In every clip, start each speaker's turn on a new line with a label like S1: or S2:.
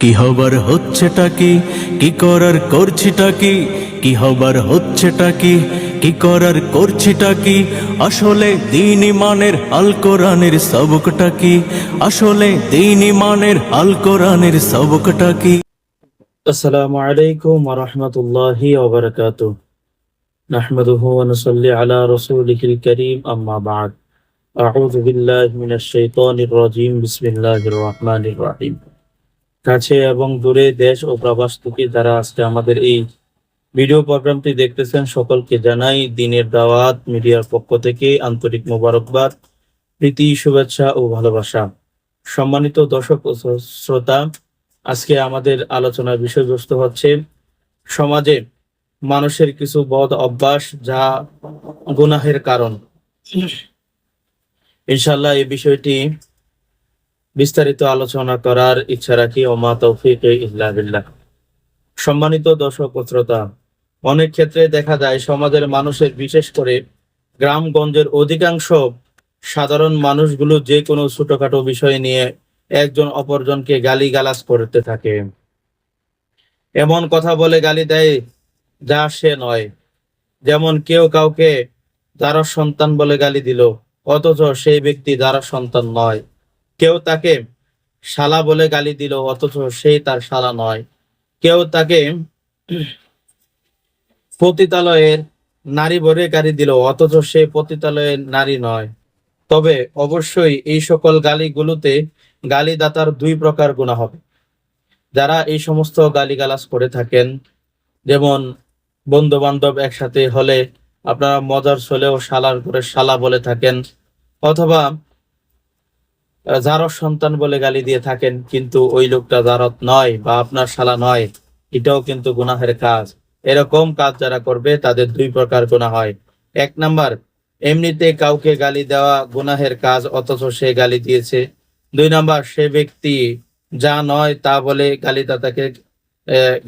S1: কি হবার হচ্ছেটা কি? কি করার করছিটা কি? কি হবার হচ্ছেটা কি? কি করার করছিটা কি? আসলে দিন ইমানের আল কোরআনের সবকটা কি? আসলে দিন ইমানের আল কোরআনের সবকটা কি?
S2: আসসালামু আলাইকুম ওয়া রাহমাতুল্লাহি ওয়া বারাকাতু নাহমাদুহু ওয়া নুসাল্লি আলা রাসূলিহিল কারীম, আম্মা বা'দ। আউযু বিল্লাহি মিনাশ শাইতানির রাজীম, বিসমিল্লাহির রাহমানির রাহিম। কাছে এবং দূরে দেশ ও প্রবাস থেকে যারা আজকে আমাদের এই ভিডিও প্রোগ্রামটি দেখতেছেন, সকলকে জানাই দিনের দাওয়াত মিডিয়ার পক্ষ থেকে আন্তরিক মোবারকবাদ, প্রীতি, শুভেচ্ছা ও ভালোবাসা। সম্মানিত দর্শক ও শ্রোতা, আজকে আমাদের আলোচনার বিষয়বস্তু হচ্ছে সমাজে মানুষের কিছু বদ অভ্যাস যা গুনাহের কারণ। ইনশাল্লাহ এই বিষয়টি বিস্তারিত আলোচনা করার ইচ্ছা রাখি ওমা তৌফিক ইল্লা সম্মানিত দর্শক শ্রোতা, অনেক ক্ষেত্রে দেখা যায় সমাজের মানুষের, বিশেষ করে গ্রামগঞ্জের অধিকাংশ সাধারণ মানুষগুলো যে কোনো ছোটখাটো বিষয় নিয়ে একজন অপরজনকে গালি গালাজ করতে থাকে। এমন কথা বলে গালি দেয় যা সে নয়। যেমন কেউ কাউকে, যারা সন্তান বলে গালি দিল, অথচ সেই ব্যক্তি যারা সন্তান নয়। কেউ তাকে শালা বলে গালি দিল, অথচ সেই তার শালা নয়। কেউ তাকে পতিতালয়ের নারী বলে গালি দিল, অথচ সে পতিতালয়ের নারী নয়। তবে অবশ্যই এই সকল গালিগুলোতে গালিদাতার দুই প্রকার গুণা হবে। যারা এই সমস্ত গালিগালাজ করে থাকেন, যেমন বন্ধু বান্ধব একসাথে হলে আপনারা মজার ছলেও শালার করে শালা বলে থাকেন, অথবা জারত সন্তান বলে গালি দিয়ে থাকেন, কিন্তু ওই লোকটা জারত নয় বা আপনার শালা নয়, এটাও কিন্তু গুনাহের কাজ। এরকম কাজ যারা করবে, তাদের দুই প্রকার গুনাহ হয়। এক নাম্বার, এমনিতে কাউকে গালি দেওয়া গুনাহের কাজ, অথচ সে গালি দিয়েছে। দুই নাম্বার, সে ব্যক্তি যা নয় তা বলে গালিদাতাকে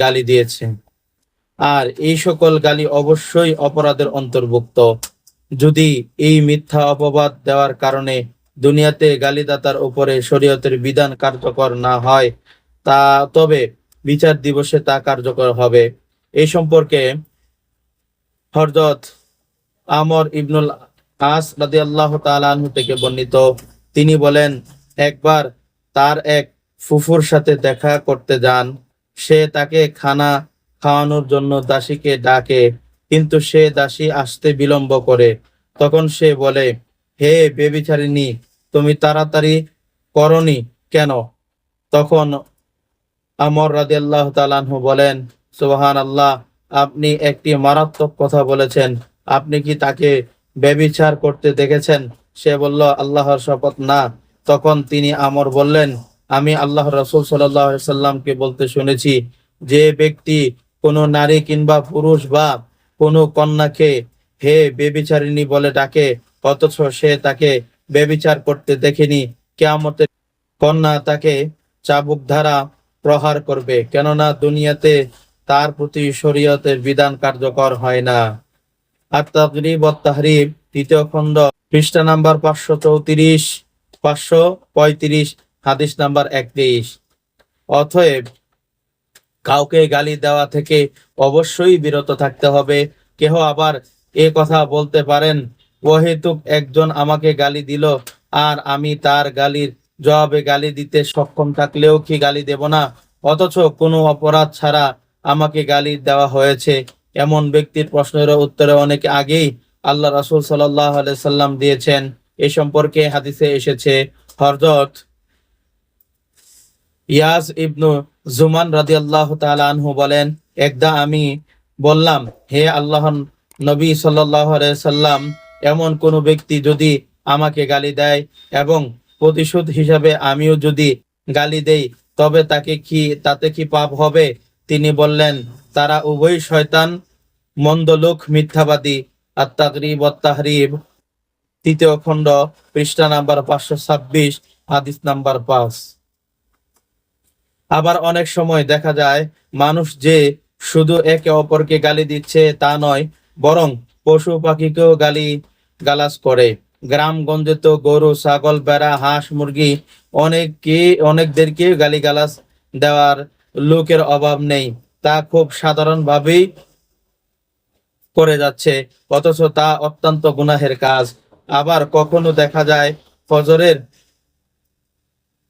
S2: গালি দিয়েছে। আর এই সকল গালি অবশ্যই অপরাধের অন্তর্ভুক্ত। যদি এই মিথ্যা অপবাদ দেওয়ার কারণে দুনিয়াতে গালিদাতার উপরে শরীয়তের বিধান কার্যকর না হয়, তা তবে বিচার দিবসে তা কার্যকর হবে। এই সম্পর্কে হরজত আমর ইবনুল আস রাদিয়াল্লাহু তাআলা আনহু থেকে বর্ণিত। তিনি বলেন, একবার তার এক ফুফুর সাথে দেখা করতে যান। সে তাকে খানা খাওয়ানোর জন্য দাসীকে ডাকে, কিন্তু সে দাসী আসতে বিলম্ব করে। তখন সে বলে হে বেবিচারিণী, তুমি তাড়াতাড়ি করনি কেন? তখন আমর রাদিয়াল্লাহু তাআলা আনহু বলেন সুবহান আল্লাহ আপনি একটি মারাত্মক কথা বলেছেন। আপনি কি তাকে ব্যবিচার করতে দেখেছেন? সে বলল, আল্লাহর শপথ না। তখন তিনি আমর বললেন, আমি আল্লাহ রসুল সাল্লামকে বলতে শুনেছি, যে ব্যক্তি কোনো নারী কিংবা পুরুষ বা কোনো কন্যাকে হে বেবিচারিণী বলে ডাকে অথচ সে তাকে বেবিচার করতে দেখেনি। কেয়ামতের কন্যা তাকে চাবুক দ্বারা প্রহার করবে, কেননা দুনিয়াতে তার প্রতি শরীয়তের বিধান কার্যকর হয় না। তৃতীয় খণ্ড, পৃষ্ঠা নাম্বার পাঁচশো চৌত্রিশ, পাঁচশো পঁয়ত্রিশ, হাদিস নাম্বার একত্রিশ। অতএব কাউকে গালি দেওয়া থেকে অবশ্যই বিরত থাকতে হবে। কেহ আবার এ কথা বলতে পারেন ওহেতুক একজন আমাকে গালি দিল, আর আমি তার গালির জবাবে গালি দিতে সক্ষম থাকলেও কি গালি দেব না? অথচ কোনো অপরাধ ছাড়া আমাকে গালি দেওয়া হয়েছে। এমন ব্যক্তির প্রশ্নের উত্তরে অনেক আগেই আল্লাহ রাসুল আলাইহি সাল্লাম দিয়েছেন। এ সম্পর্কে হাদিসে এসেছে হরজত ইয়াজ ইবনু জুমান রাদিয়াল্লাহু তাআলা আনহু বলেন, একদা আমি বললাম, হে আল্লাহ নবী আলাইহি সাল্লাম এমন কোন ব্যক্তি যদি আমাকে গালি দেয় এবং প্রতিশোধ হিসাবে আমিও যদি গালি দেই, তবে তাকে কি, তাতে কি পাপ হবে? তিনি বললেন, তারা উভয় শয়তান, মন্দ লোক, মিথ্যাবাদী। আর তাকরিব তাহরিব। তৃতীয় খণ্ড, পৃষ্ঠা নাম্বার পাঁচশো ছাব্বিশ, হাদিস নাম্বার পাঁচ। আবার অনেক সময় দেখা যায়, মানুষ যে শুধু একে অপরকে গালি দিচ্ছে তা নয়, বরং পশু পাখিকেও গালি গালাজ করে। গ্রামগঞ্জে তো গরু, ছাগল বেড়া হাঁস, মুরগি অনেককে, অনেকদেরকে গালি গালাজ দেওয়ার লোকের অভাব নেই। তা খুব সাধারণভাবেই করে যাচ্ছে, অথচ তা অত্যন্ত গুনাহের কাজ। আবার কখনো দেখা যায় ফজরের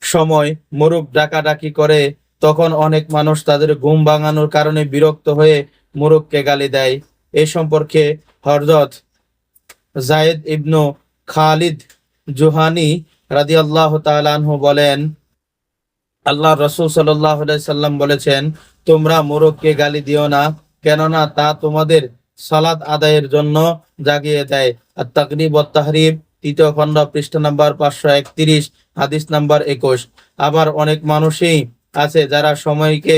S2: সময় মোরগ ডাকাডাকি করে, তখন অনেক মানুষ তাদের ঘুম ভাঙানোর কারণে বিরক্ত হয়ে মোরগকে গালি দেয়। এ সম্পর্কে হরজত জায়েদ ইবনু খালিদ জুহানি রাদিয়াল্লাহু তাআলা আনহু বলেন আল্লাহ রসুল সাল্লাম বলেছেন, তোমরা মোরগকে গালি দিও না, কেননা তা তোমাদের সালাদ আদায়ের জন্য জাগিয়ে দেয়। আর তাকরিব তাহরিব, তৃতীয় খণ্ড, পৃষ্ঠা নাম্বার পাঁচশো একত্রিশ, হাদিস নাম্বার একুশ। আবার অনেক মানুষই আছে যারা সময়কে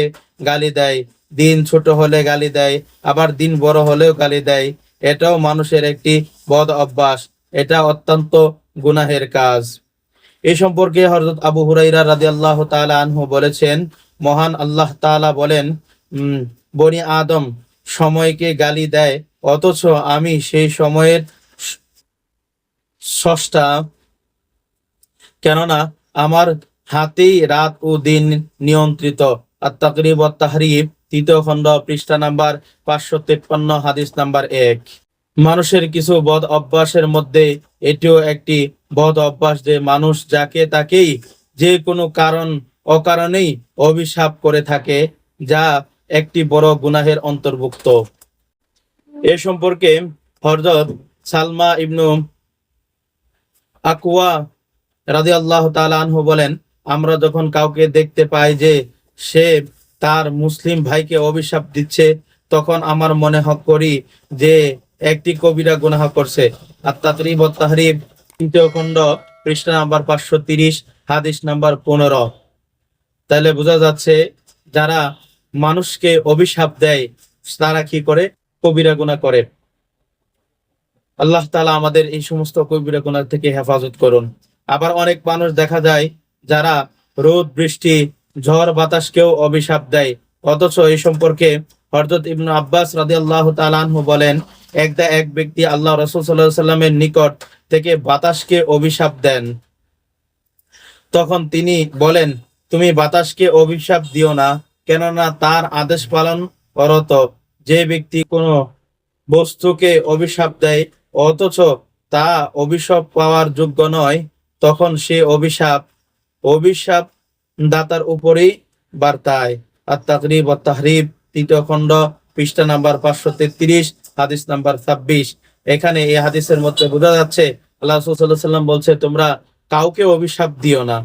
S2: গালি দেয়। দিন ছোট হলে গালি দেয়, আবার দিন বড় হলেও গালি দেয়। এটাও মানুষের একটি বদ অভ্যাস। এটা অত্যন্ত গুনাহের কাজ। এই সম্পর্কে হযরত আবু হুরাইরা রাদিয়াল্লাহু তাআলা আনহু বলেছেন, মহান আল্লাহ তাআলা বলেন বনি আদম সময়কে গালি দেয়, অথচ আমি সেই সময়ের স্রষ্টা কেননা আমার হাতেই রাত ও দিন নিয়ন্ত্রিত। আর তাকরিব ও তাহরিব তৃতীয় খণ্ড, পৃষ্ঠা নাম্বার পাঁচশো তেপ্পান্ন, হাদিস নাম্বার এক। মানুষের কিছু বদ অভ্যাসের মধ্যে এটিও একটি বদ অভ্যাস যে মানুষ যাকে তাকেই যে কোনো কারণ অকারণেই অভিশাপ করে থাকে, যা একটি বড় গুনাহের অন্তর্ভুক্ত। এ সম্পর্কে হরজত সালমা ইবনু আকুয়া রাজি আল্লাহ আনহু বলেন, আমরা যখন কাউকে দেখতে পাই যে সে তার মুসলিম ভাইকে অভিশাপ দিচ্ছে, তখন আমার মনে হক করি যে একটি কবিরা গুনাহ করছে। ও তাহরিব, তৃতীয় খণ্ড, পৃষ্ঠা নাম্বার পাঁচশো তিরিশ, হাদিস নাম্বার পনেরো। তাহলে বোঝা যাচ্ছে যারা মানুষকে অভিশাপ দেয়, তারা কি করে? কবিরা গুনাহ করে। আল্লাহ তাআলা আমাদের এই সমস্ত কবিরা গুনাহ থেকে হেফাজত করুন। আবার অনেক মানুষ দেখা যায় যারা রোদ, বৃষ্টি ঝড় বাতাসকেও অভিশাপ দেয়। অথচ এই সম্পর্কে হরজত ইবনু আব্বাস রাদিয়াল্লাহু তাআলা আনহু বলেন, একদা এক ব্যক্তি আল্লাহ রাসূল সাল্লামের নিকট থেকে বাতাসকে অভিশাপ দেন। তখন তিনি বলেন, তুমি বাতাসকে অভিশাপ দিও না, কেননা তার আদেশ পালন করত যে ব্যক্তি কোনো বস্তুকে অভিশাপ দেয়, অথচ তা অভিশাপ পাওয়ার যোগ্য নয়, তখন সে অভিশাপ অভিশাপ দাতার উপরেই বার্তায়। আর তাকরিব ও তাহরিব, তৃতীয় খণ্ড, পৃষ্ঠা নাম্বার পাঁচশো তেত্রিশ, হাদিস নাম্বার ছাব্বিশ। এখানে এই হাদিসের মধ্যে বোঝা যাচ্ছে, আল্লাহ সাল্লাম বলছে, তোমরা কাউকে অভিশাপ দিও না।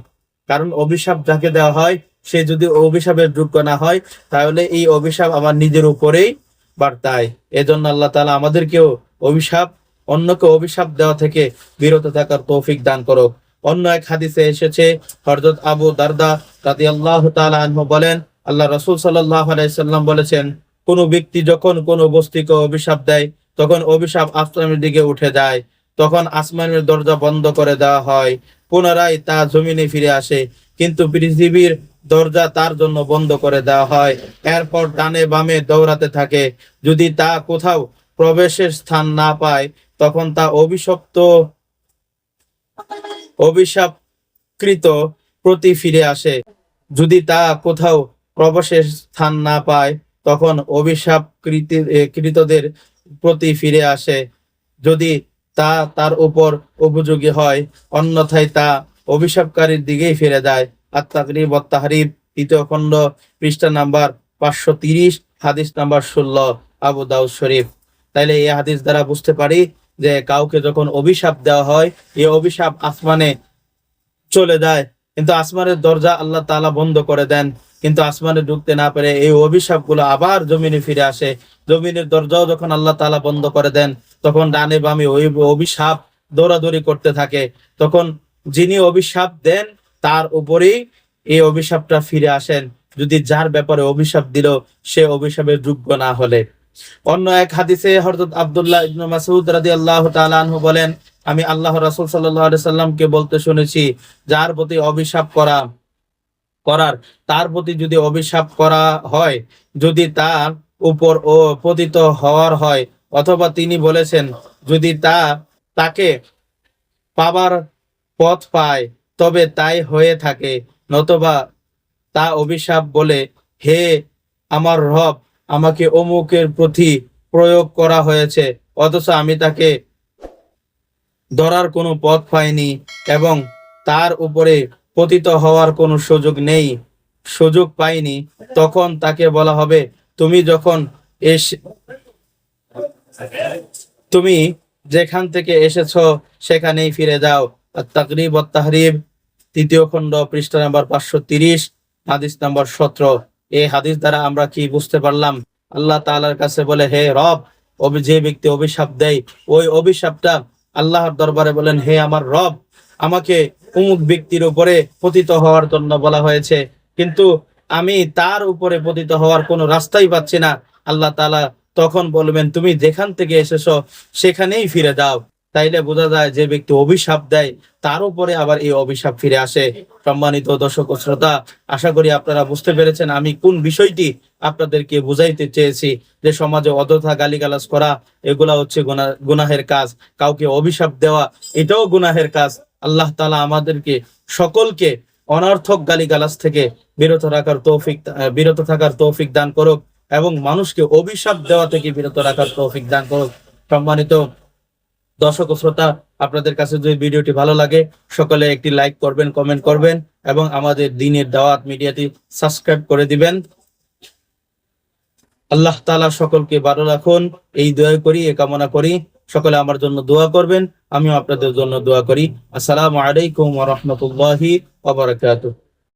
S2: কারণ অভিশাপ যাকে দেওয়া হয়, সে যদি অভিশাপের যোগ্য না হয়, তাহলে এই অভিশাপ আমার নিজের উপরেই বার্তায়। এজন্য আল্লাহ তালা আমাদেরকেও অভিশাপ, অন্যকে অভিশাপ দেওয়া থেকে বিরত থাকার তৌফিক দান করো অন্য এক হাদিসে এসেছে, হযরত আবু দারদা তাআলা আনহু বলেন, আল্লাহ রসুল সাল্লাম বলেছেন, কোন ব্যক্তি যখন কোন বস্তিকে অভিশাপ দেয়, তখন অভিশাপ আসমানের দিকে উঠে যায়। তখন আসমানের দরজা বন্ধ করে দেওয়া হয়, পুনরায় তা জমিনে ফিরে আসে। কিন্তু পৃথিবীর দরজা তার জন্য বন্ধ করে দেওয়া হয়। এরপর ডানে বামে দৌড়াতে থাকে। যদি তা কোথাও প্রবেশের স্থান না পায়, তখন তা অভিশপ্ত অভিশাপকৃত প্রতি ফিরে আসে। যদি তা কোথাও প্রবেশের স্থান না পায়, তখন অভিশাপ কৃতদের প্রতি ফিরে আসে। যদি তা তার উপর উপযোগী হয়, অন্যথায় তা অভিশাপকারীর দিকেই ফিরে যায়। ও তাহরিব তৃতীয় খণ্ড, পৃষ্ঠা নাম্বার পাঁচশো তিরিশ, হাদিস নাম্বার ষোলো, আবু দাউদ শরীফ। তাইলে এই হাদিস দ্বারা বুঝতে পারি যে কাউকে যখন অভিশাপ দেওয়া হয় এই অভিশাপ আসমানে চলে যায়। কিন্তু আসমানের দরজা আল্লাহ তালা বন্ধ করে দেন। কিন্তু আসমানে ঢুকতে না পেরে এই অভিশাপগুলো আবার জমিনে ফিরে আসে। জমিনের দরজাও যখন আল্লাহ তালা বন্ধ করে দেন, তখন ডানে বামে ওই অভিশাপ দৌড়াদৌড়ি করতে থাকে। তখন যিনি অভিশাপ দেন, তার উপরেই এই অভিশাপটা ফিরে আসেন। যদি যার ব্যাপারে অভিশাপ দিল, সে অভিশাপের যোগ্য না হলে। অন্য এক হাদিসে হযরত আব্দুল্লাহ ইবনে মাসউদ রাদিয়াল্লাহু তাআলা আনহু বলেন, আমি আল্লাহ রাসূল আলাইহি সাল্লামকে বলতে শুনেছি, যার প্রতি অভিশাপ করা, করার, তার প্রতি যদি অভিশাপ করা হয়, যদি তার উপর ও পতিত হওয়ার হয়, অথবা তিনি বলেছেন, যদি তা, তাকে পাবার পথ পায়, তবে তাই হয়ে থাকে, নতবা তা অভিশাপ বলে, হে আমার রব আমাকে অমুকের প্রতি প্রয়োগ করা হয়েছে, অথচ আমি তাকে ধরার কোনো পথ পাইনি এবং তার উপরে পতিত হওয়ার কোনো সুযোগ নেই, সুযোগ পাইনি। তখন তাকে বলা হবে, তুমি যখন এসে তুমি যেখান থেকে এসেছ সেখানেই ফিরে যাও। তাকরিব তাহরিব তৃতীয় খণ্ড, পৃষ্ঠা নাম্বার পাঁচশো তিরিশ, হাদিস নাম্বার সতেরো। এই হাদিস দ্বারা আমরা কি বুঝতে পারলাম? আল্লাহ তাআলার কাছে বলে, হে রব যে ব্যক্তি অভিশাপ দেয়, ওই অভিশাপটা আল্লাহর দরবারে বলেন, হে আমার রব, আমাকে অমুক ব্যক্তির উপরে পতিত হওয়ার জন্য বলা হয়েছে। কিন্তু আমি তার উপরে পতিত হওয়ার কোনো রাস্তাই পাচ্ছি না। আল্লাহ তাআলা তখন বলবেন, তুমি যেখান থেকে এসেছ, সেখানেই ফিরে যাও। তাইলে বোঝা যায় যে ব্যক্তি অভিশাপ দেয়, তার উপরে আবার এই অভিশাপ ফিরে আসে। সম্মানিত দর্শক শ্রোতা, আশা করি আপনারা বুঝতে পেরেছেন আমি কোন বিষয়টি আপনাদেরকে বুঝাইতে চেয়েছি যে সমাজে অযথা গালিগালাজ করা, এগুলা হচ্ছে গুনাহের কাজ। কাউকে অভিশাপ দেওয়া, এটাও গুনাহের কাজ। আল্লাহ তাআলা আমাদেরকে সকলকে অনর্থক গালিগালাজ থেকে বিরত রাখার তৌফিক, বিরত থাকার তৌফিক দান করুক এবং মানুষকে অভিশাপ দেওয়া থেকে বিরত রাখার তৌফিক দান করুক। সম্মানিত দর্শক শ্রোতা, আপনাদের কাছে যদি ভিডিওটি ভালো লাগে, সকলে একটি লাইক করবেন, কমেন্ট করবেন এবং আমাদের দিনের দাওয়াত মিডিয়াটি সাবস্ক্রাইব করে দিবেন। আল্লাহ তাআলা সকলকে ভালো রাখুন, এই দোয়া করি এ কামনা করি। সকলে আমার জন্য দোয়া করবেন, আমিও আপনাদের জন্য দোয়া করি। আসসালামু আলাইকুম রাহমাতুল্লাহি ওয়া বারাকাতুহু।